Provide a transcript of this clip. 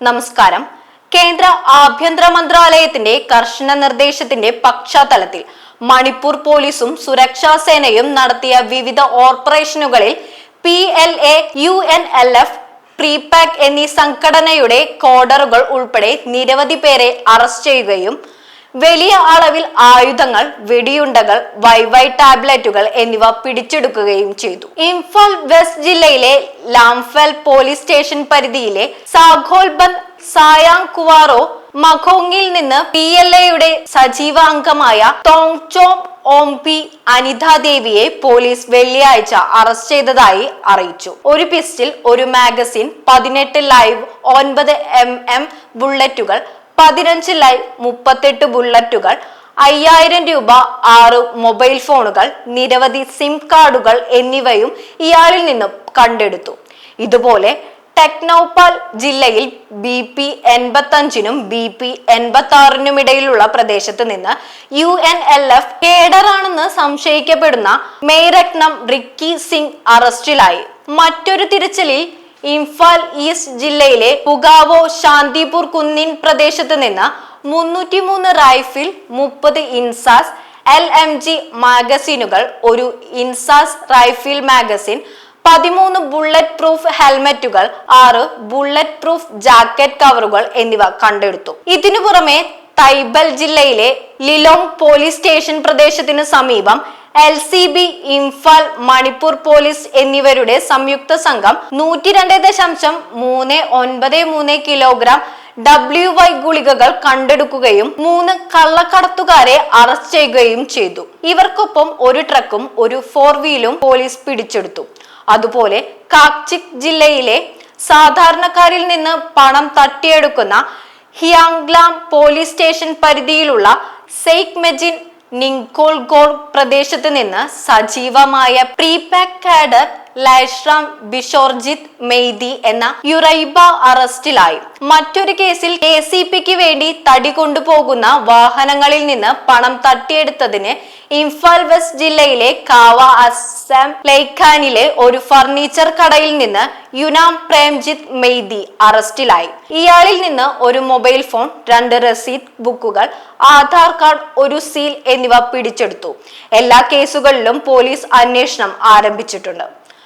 നമസ്കാരം. കേന്ദ്ര ആഭ്യന്തര മന്ത്രാലയത്തിന്റെ കർശന നിർദ്ദേശത്തിന്റെ പശ്ചാത്തലത്തിൽ മണിപ്പൂർ പോലീസും സുരക്ഷാ സേനയും നടത്തിയ വിവിധ ഓപ്പറേഷനുകളിൽ P L A U N L F PREPAK എന്നീ സംഘടനയുടെ കോഡറുകൾ ഉൾപ്പെടെ നിരവധി പേരെ അറസ്റ്റ് ചെയ്യുകയും വലിയ അളവിൽ ആയുധങ്ങൾ വെടിയുണ്ടകൾ വൈവൈ ടാബ്ലറ്റുകൾ എന്നിവ പിടിച്ചെടുക്കുകയും ചെയ്തു. ഇംഫാൽ വെസ്റ്റ് ജില്ലയിലെ ലാംഫൽ പോലീസ് സ്റ്റേഷൻ പരിധിയിലെ സാഖോൽബന്ദ് സായാങ് കുവാറോ മഖോങ്ങിൽ നിന്ന് പി എൽ എയുടെ സജീവ അംഗമായ തോങ്ചോം ഓം പി അനിത ദേവിയെ പോലീസ് വെള്ളിയാഴ്ച അറസ്റ്റ് ചെയ്തതായി അറിയിച്ചു. ഒരു പിസ്റ്റിൽ ഒരു മാഗസിൻ പതിനെട്ട് ലൈവ് ഒൻപത് എം എം ബുള്ളറ്റുകൾ പതിനഞ്ച് ലൈവ് മുപ്പത്തെട്ട് ബുള്ളറ്റുകൾ അയ്യായിരം രൂപ ആറ് മൊബൈൽ ഫോണുകൾ നിരവധി സിം കാർഡുകൾ എന്നിവയും ഇയാളിൽ നിന്നും കണ്ടെടുത്തു. ഇതുപോലെ ടെക്നോപാൽ ജില്ലയിൽ ബി പി എൺപത്തി അഞ്ചിനും ബി പി എൺപത്തി ആറിനും ഇടയിലുള്ള പ്രദേശത്ത് നിന്ന് യു എൻ എൽ എഫ് കേഡറാണെന്ന് സംശയിക്കപ്പെടുന്ന മേരത്നം റിക്കി സിംഗ് അറസ്റ്റിലായി. മറ്റൊരു തിരച്ചിലിൽ ഇംഫാൽ ഈസ്റ്റ് ജില്ലയിലെ പുഗാവോ ശാന്തിപൂർ കുന്നിൻ പ്രദേശത്ത് നിന്ന് മുന്നൂറ്റിമൂന്ന് റൈഫിൽ മുപ്പത് ഇൻസാസ് എൽ എം ജി മാഗസീനുകൾ ഒരു ഇൻസാസ് റൈഫിൽ മാഗസിൻ പതിമൂന്ന് ബുള്ളറ്റ് പ്രൂഫ് ഹെൽമറ്റുകൾ ആറ് ബുള്ളറ്റ് പ്രൂഫ് ജാക്കറ്റ് കവറുകൾ എന്നിവ കണ്ടെടുത്തു. ഇതിനു പുറമെ തൈബൽ ജില്ലയിലെ ലിലോങ് പോലീസ് സ്റ്റേഷൻ പ്രദേശത്തിന് സമീപം L C B Imphal Manipur police എന്നിവരുടെ സംയുക്ത സംഘം നൂറ്റി രണ്ട് ദശാംശം മൂന്ന് ഒൻപത് മൂന്ന് കിലോഗ്രാം ഡബ്ല്യു വൈ ഗുളികകൾ കണ്ടെടുക്കുകയും മൂന്ന് കള്ളക്കടത്തുകാരെ അറസ്റ്റ് ചെയ്യുകയും ചെയ്തു. ഇവർക്കൊപ്പം ഒരു ട്രക്കും ഒരു ഫോർ വീലും പോലീസ് പിടിച്ചെടുത്തു. അതുപോലെ കാക്ചിക് ജില്ലയിലെ സാധാരണക്കാരിൽ നിന്ന് പണം തട്ടിയെടുക്കുന്ന ഹിയാങ്ലാം പോലീസ് സ്റ്റേഷൻ പരിധിയിലുള്ള സെയ്ക് മെജിൻ നിങ്കോൾഗോൾ പ്രദേശത്ത് നിന്ന് സജീവമായ പ്രീപാക് കാഡർ ലൈഷ്റാം ബിഷോർജിത് മെയ്തി എന്ന യുറൈബ അറസ്റ്റിലായി. മറ്റൊരു കേസിൽ കെ സി പിക്ക് വേണ്ടി തടി കൊണ്ടുപോകുന്ന വാഹനങ്ങളിൽ നിന്ന് പണം തട്ടിയെടുത്തതിന് ഇംഫാൽ വെസ്റ്റ് ജില്ലയിലെ കാവ അസം ലൈഖാനിലെ ഒരു ഫർണിച്ചർ കടയിൽ നിന്ന് യുനാം പ്രേംജിത് മെയ്തി അറസ്റ്റിലായി. ഇയാളിൽ നിന്ന് ഒരു മൊബൈൽ ഫോൺ രണ്ട് രസീത് ബുക്കുകൾ ആധാർ കാർഡ് ഒരു സീൽ എന്നിവ പിടിച്ചെടുത്തു. എല്ലാ കേസുകളിലും പോലീസ് അന്വേഷണം ആരംഭിച്ചിട്ടുണ്ട്.